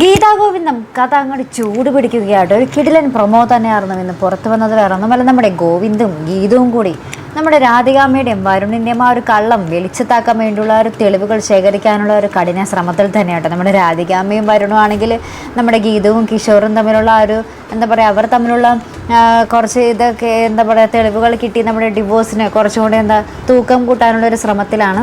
ഗീതാ ഗോവിന്ദം കഥ അങ്ങോട്ട് ചൂട് പിടിക്കുകയായിട്ട് ഒരു കിടിലൻ പ്രൊമോ തന്നെയായിരുന്നു ഇന്ന് പുറത്തു വന്നത്. വേറെ ഒന്നുമല്ല നമ്മുടെ ഗോവിന്ദും ഗീതവും കൂടി. നമ്മുടെ രാധികാമ്മയുടെയും വരുണിന്റെയും ആ ഒരു കള്ളം വെളിച്ചത്താക്കാൻ വേണ്ടിയുള്ള ഒരു തെളിവുകൾ ശേഖരിക്കാനുള്ള ഒരു കഠിന ശ്രമത്തിൽ തന്നെയാണ് നമ്മുടെ രാധികാമ്മയും വരുണും ആണെങ്കിൽ നമ്മുടെ ഗീതവും കിഷോറും തമ്മിലുള്ള ഒരു എന്താ പറയുക അവർ തമ്മിലുള്ള കുറച്ച് ഇതൊക്കെ എന്താ പറയുക തെളിവുകൾ കിട്ടി നമ്മുടെ ഡിവോഴ്സിന് കുറച്ചും കൂടി എന്താ തൂക്കം കൂട്ടാനുള്ള ഒരു ശ്രമത്തിലാണ്.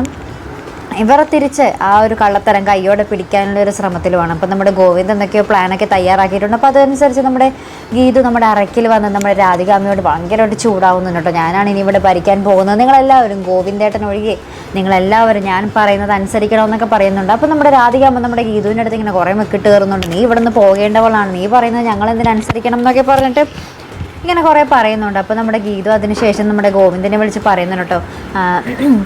ഇവർ തിരിച്ച് ആ ഒരു കള്ളത്തരം കൈയോടെ പിടിക്കാനുള്ള ഒരു ശ്രമത്തിലുമാണ്. അപ്പം നമ്മുടെ ഗോവിന്ദ് എന്തൊക്കെയോ പ്ലാനൊക്കെ തയ്യാറാക്കിയിട്ടുണ്ട്. അപ്പോൾ അതനുസരിച്ച് നമ്മുടെ ഗീതു നമ്മുടെ അരക്കിൽ വന്ന് നമ്മുടെ രാധികാമ്മയോട് ഭയങ്കരമായിട്ട് ചൂടാവുന്നുണ്ട് കേട്ടോ. ഞാനാണ് ഇനി ഇവിടെ ഭരിക്കാൻ പോകുന്നത്. നിങ്ങളെല്ലാവരും ഗോവിന്ദേട്ടൻ ഒഴികെ നിങ്ങളെല്ലാവരും ഞാൻ പറയുന്നത് അനുസരിക്കണമെന്നൊക്കെ പറയുന്നുണ്ട്. അപ്പോൾ നമ്മുടെ രാധികാമ്മ നമ്മുടെ ഗീതുവിന്റെ അടുത്ത് ഇങ്ങനെ കുറേ മെക്കിട്ട് കയറുന്നുണ്ട്. നീ ഇവിടെ നിന്ന് പോകേണ്ടവളാണ്. നീ പറയുന്നത് ഞങ്ങൾ എന്തിനനുസരിക്കണം എന്നൊക്കെ പറഞ്ഞിട്ട് ഇങ്ങനെ കുറേ പറയുന്നുണ്ട്. അപ്പോൾ നമ്മുടെ ഗീതു അതിനുശേഷം നമ്മുടെ ഗോവിന്ദനെ വിളിച്ച് പറയുന്നുണ്ട് കേട്ടോ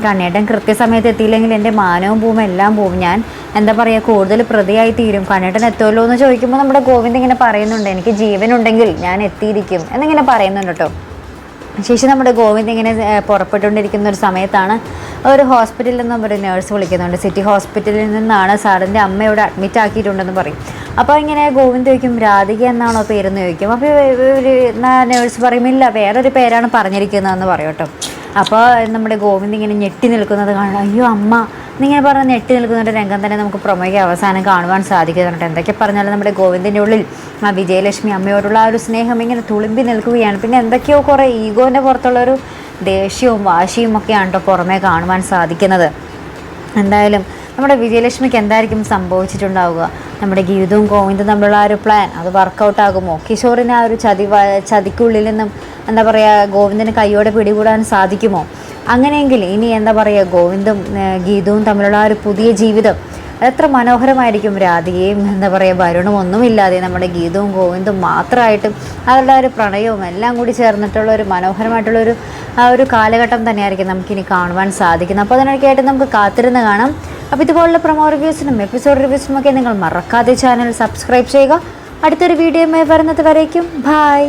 കണ്ണേട്ടൻ കൃത്യസമയത്ത് എത്തിയില്ലെങ്കിൽ എന്റെ മാനവും പോവും എല്ലാം പോവും. ഞാൻ എന്താ പറയുക കൂടുതൽ പ്രതിയായി തീരും. കണ്ണേട്ടൻ എത്തുമല്ലോ എന്ന് ചോദിക്കുമ്പോൾ നമ്മുടെ ഗോവിന്ദ് ഇങ്ങനെ പറയുന്നുണ്ട്. എനിക്ക് ജീവനുണ്ടെങ്കിൽ ഞാൻ എത്തിയിരിക്കും എന്നിങ്ങനെ പറയുന്നുണ്ട് കേട്ടോ ശേഷം നമ്മുടെ ഗോവിന്ദ് ഇങ്ങനെ പുറപ്പെട്ടുകൊണ്ടിരിക്കുന്ന ഒരു സമയത്താണ് ഒരു ഹോസ്പിറ്റലിൽ നിന്നും ഒരു നേഴ്സ് വിളിക്കുന്നുണ്ട്. സിറ്റി ഹോസ്പിറ്റലിൽ നിന്നാണ് സാറിന്റെ അമ്മ ഇവിടെ അഡ്മിറ്റ് ആക്കിയിട്ടുണ്ടെന്ന് പറയും. അപ്പോൾ ഇങ്ങനെ ഗോവിന്ദ് ചോദിക്കും രാധിക എന്നാണോ പേരെന്ന് ചോദിക്കും. അപ്പോൾ ഒരു നേഴ്സ് പറയും ഇല്ല വേറൊരു പേരാണ് പറഞ്ഞിരിക്കുന്നതെന്ന് പറയും കേട്ടോ. അപ്പോൾ നമ്മുടെ ഗോവിന്ദ് ഇങ്ങനെ ഞെട്ടി നിൽക്കുന്നത് കാണാം. അയ്യോ അമ്മ എന്നിങ്ങനെ പറഞ്ഞ ഞെട്ടി നിൽക്കുന്ന രംഗം തന്നെ നമുക്ക് പ്രൊമോയ്ക്ക് അവസാനം കാണുവാൻ സാധിക്കുന്നുണ്ട് എന്തൊക്കെ പറഞ്ഞാലും നമ്മുടെ ഗോവിന്ദിന്റെ ഉള്ളിൽ ആ വിജയലക്ഷ്മി അമ്മയോടുള്ള ആ ഒരു സ്നേഹം ഇങ്ങനെ തുളുമ്പി നിൽക്കുകയാണ്. പിന്നെ എന്തൊക്കെയോ കുറേ ഈഗോന്റെ പുറത്തുള്ളൊരു ദേഷ്യവും വാശിയും ഒക്കെയാണ് കേട്ടോ പുറമേ കാണുവാൻ സാധിക്കുന്നത്. എന്തായാലും നമ്മുടെ വിജയലക്ഷ്മിക്ക് എന്തായിരിക്കും സംഭവിച്ചിട്ടുണ്ടാവുക? നമ്മുടെ ഗീതവും ഗോവിന്ദും തമ്മിലുള്ള ആ ഒരു പ്ലാൻ അത് വർക്കൗട്ട് ആകുമോ? കിഷോറിന് ആ ഒരു ചതി ചതിക്കുള്ളിൽ നിന്നും എന്താ പറയുക ഗോവിന്ദന് കൈയോടെ പിടികൂടാൻ സാധിക്കുമോ? അങ്ങനെയെങ്കിൽ ഇനി എന്താ പറയുക ഗോവിന്ദും ഗീതവും തമ്മിലുള്ള ആ ഒരു പുതിയ ജീവിതം അതെത്ര മനോഹരമായിരിക്കും. രാധികയും എന്താ പറയുക വരുണും ഒന്നുമില്ലാതെ നമ്മുടെ ഗീതവും ഗോവിന്ദും മാത്രമായിട്ടും അവരുടെ ഒരു പ്രണയവും എല്ലാം കൂടി ചേർന്നിട്ടുള്ള ഒരു മനോഹരമായിട്ടുള്ളൊരു ആ ഒരു കാലഘട്ടം തന്നെയായിരിക്കും നമുക്കിനി കാണുവാൻ സാധിക്കുന്നത്. അപ്പോൾ അതിനൊക്കെയായിട്ട് നമുക്ക് കാത്തിരുന്ന് കാണാം. അപ്പോൾ ഇതുപോലുള്ള പ്രൊമോ റിവ്യൂസിനും എപ്പിസോഡ് റിവ്യൂസിനും ഒക്കെ നിങ്ങൾ മറക്കാതെ ചാനൽ സബ്സ്ക്രൈബ് ചെയ്യുക. അടുത്തൊരു വീഡിയോ വരുന്നത് വരേക്കും. ബായ്